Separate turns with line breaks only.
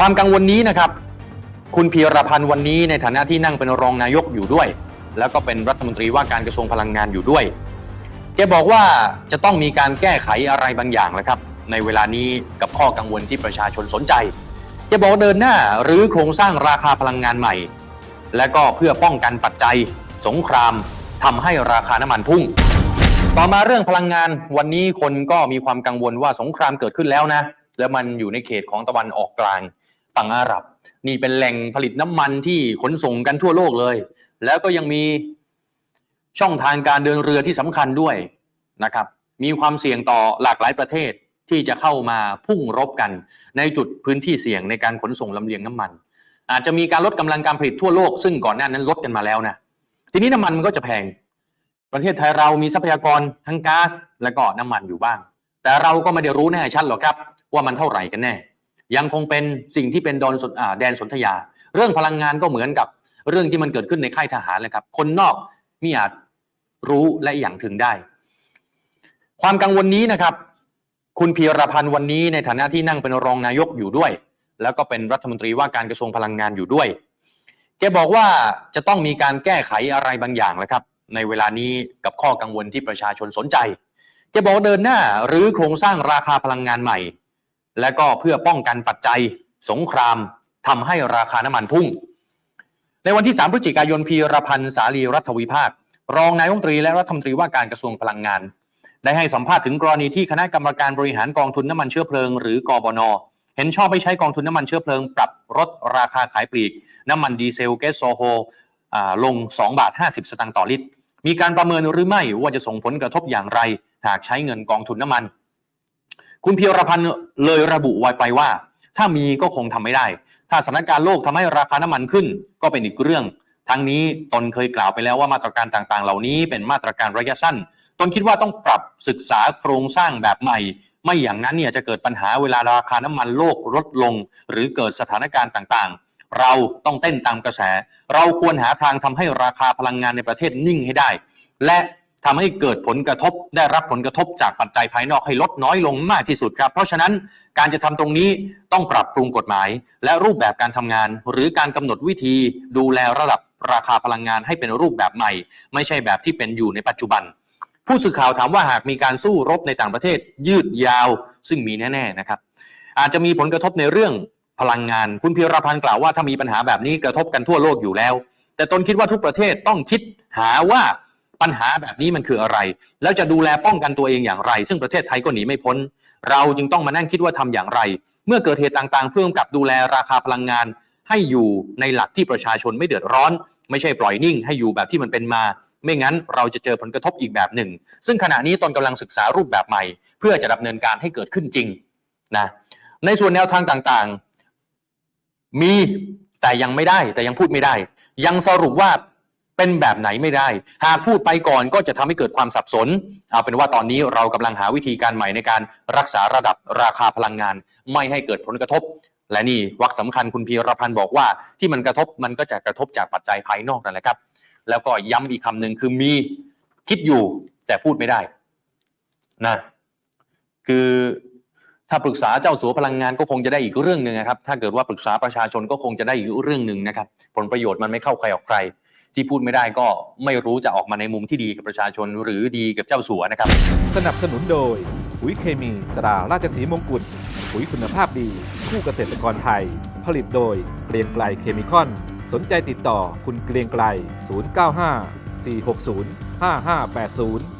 ความกังวลนี้นะครับ คุณพีรพันธ์วันนี้ในฐานะที่นั่งเป็นรองนายกอยู่ด้วย แล้วก็เป็นรัฐมนตรีว่าการกระทรวงพลังงานอยู่ด้วยแกบอกว่าจะต้องมีการแก้ไขอะไรบางอย่างแหละครับ ในเวลานี้กับข้อกังวลที่ประชาชนสนใจแกบอกเดินหน้าหรือโครงสร้างราคาพลังงานใหม่ และก็เพื่อป้องกันปัจจัย สงครามทำให้ราคาน้ำมันพุ่ง ต่อมาเรื่องพลังงานวันนี้คนก็มีความกังวลว่าสงครามเกิดขึ้นแล้วนะ แล้วมันอยู่ในเขตของตะวันออกกลาง ฝั่งอาหรับ นี่เป็นแหล่งผลิตน้ำมันที่ขนส่งกันทั่วโลกเลย แล้วก็ยังมีช่องทางการเดินเรือที่สำคัญด้วยนะครับ มีความเสี่ยงต่อหลากหลายประเทศที่จะเข้ามาพุ่งรบกัน ในจุดพื้นที่เสี่ยงในการขนส่งลำเลียงน้ำมัน อาจจะมีการลดกำลังการผลิตทั่วโลก ซึ่งก่อนหน้านั้นลดกันมาแล้วนะทีนี้น้ำมันมันก็จะแพง ประเทศไทยเรามีทรัพยากรทั้งก๊าซและก็น้ำมันอยู่บ้าง แต่เราก็ไม่ได้รู้แน่ชัดหรอกครับ ว่ามันเท่าไหร่กันแน่ ยังคงเป็นสิ่งที่เป็นดอนสอแดนสนธยา เรื่องพลังงานก็เหมือนกับเรื่องที่มันเกิดขึ้นในค่ายทหารเลยครับ คนนอกไม่อาจรู้และอย่างถึงได้ ความกังวลนี้นะครับ คุณพีรพันธ์วันนี้ในฐานะที่นั่งเป็นรองนายกอยู่ด้วย แล้วก็เป็นรัฐมนตรีว่าการกระทรวงพลังงานอยู่ด้วย แกบอกว่าจะต้องมีการแก้ไขอะไรบางอย่างแหละครับ ในเวลานี้กับข้อกังวลที่ประชาชนสนใจ แกบอกเดินหน้าหรือโครงสร้างราคาพลังงานใหม่ และก็เพื่อป้องกันปัจจัยสงครามทำให้ราคาน้ำมันพุ่ง ในวันที่ 3 พฤศจิกายนพีรพันธ์สาลีรัฐวิภาค รองนายกรัฐมนตรีและรัฐมนตรีว่าการกระทรวงพลังงาน ได้ให้สัมภาษณ์ถึงกรณีที่คณะกรรมการบริหารกองทุนน้ำมันเชื้อเพลิง หรือกบนเห็นชอบให้ใช้กองทุนน้ำมันเชื้อเพลิง ปรับลดราคาขายปลีก น้ำมันดีเซลแก๊สโซโฮอ่าลง 2 บาท 50 สตางค์ต่อลิตร มีการประเมินหรือไม่ว่าจะส่งผลกระทบอย่างไร หากใช้เงินกองทุนน้ำมัน คุณเพียรพันธ์เลยระบุไว้ไปว่า ถ้ามีก็คงทำไม่ได้ ถ้าสถานการณ์โลกทำให้ราคาน้ำมันขึ้น ก็เป็นอีกเรื่อง ทั้งนี้ตนเคยกล่าวไปแล้วว่ามาตรการต่างๆ เหล่านี้เป็นมาตรการระยะสั้น ตนคิดว่าต้องปรับศึกษาโครงสร้างแบบใหม่ ไม่อย่างนั้นเนี่ยจะเกิดปัญหาเวลาราคาน้ำมันโลกลดลง หรือเกิดสถานการณ์ต่างๆ เราต้องเต้นตามกระแส เราควรหาทางทำให้ราคาพลังงานในประเทศนิ่งให้ได้ และ ทำให้เกิดผลกระทบได้รับผลกระทบจากปัจจัยภายนอกให้ลดน้อยลงมากที่สุดครับ เพราะฉะนั้นการจะทำตรงนี้ต้องปรับปรุงกฎหมาย และรูปแบบการทำงาน หรือการกำหนดวิธีดูแลระดับราคาพลังงานให้เป็นรูปแบบใหม่ ไม่ใช่แบบที่เป็นอยู่ในปัจจุบัน ผู้สื่อข่าวถามว่าหากมีการสู้รบในต่างประเทศ ยืดยาว ซึ่งมีแน่ๆนะครับ อาจจะมีผลกระทบในเรื่องพลังงานคุณพีรพันธ์กล่าวว่าถ้ามีปัญหาแบบนี้กระทบกันทั่วโลกอยู่แล้ว แต่ตนคิดว่าทุกประเทศต้องคิดหาว่า ปัญหาแบบนี้มันคืออะไร แล้วจะดูแลป้องกันตัวเองอย่างไร ซึ่งประเทศไทยก็หนีไม่พ้น เราจึงต้องมานั่งคิดว่าทำอย่างไร เมื่อเกิดเหตุต่างๆ เพื่อกับดูแลราคาพลังงาน ให้อยู่ในหลักที่ประชาชนไม่เดือดร้อน ไม่ใช่ปล่อยนิ่ง ให้อยู่แบบที่มันเป็นมา ไม่งั้นเราจะเจอผลกระทบอีกแบบหนึ่ง ซึ่งขณะนี้ตนกำลังศึกษารูปแบบใหม่ เพื่อจะดำเนินการให้เกิดขึ้นจริงนะในส่วนแนวทางต่างๆ มีแต่ยังไม่ได้แต่ยังพูดไม่ได้ ยังสรุปว่า เป็นแบบไหนไม่ได้ หากพูดไปก่อนก็จะทำให้เกิดความสับสน เอาเป็นว่าตอนนี้เรากำลังหาวิธีการใหม่ในการรักษาระดับราคาพลังงาน ไม่ให้เกิดผลกระทบ และนี่วักสำคัญคุณพีรพันธ์บอกว่าที่มันกระทบมันก็จะกระทบจากปัจจัยภายนอกนั่นแหละครับ แล้วก็ย้ำอีกคำหนึ่งคือมีคิดอยู่แต่พูดไม่ได้นะคือถ้าปรึกษาเจ้าสัวพลังงานก็คงจะได้อีกเรื่องหนึ่งนะครับ ถ้าเกิดว่าปรึกษาประชาชนก็คงจะได้อีกเรื่องหนึ่งนะครับ ผลประโยชน์มันไม่เข้าใครออกใคร ที่พูดไม่ได้ก็ไม่รู้จะออกมาในมุมที่ดีกับประชาชนหรือดีกับเจ้าสัวนะครับ
สนับสนุนโดยปุ๋ยเคมีตราราชสีมงกุฎปุ๋ยคุณภาพดี คู่เกษตรกรไทย ผลิตโดยเกรียงไกลเคมีคอน สนใจติดต่อคุณเกรียงไกล 095 460 5580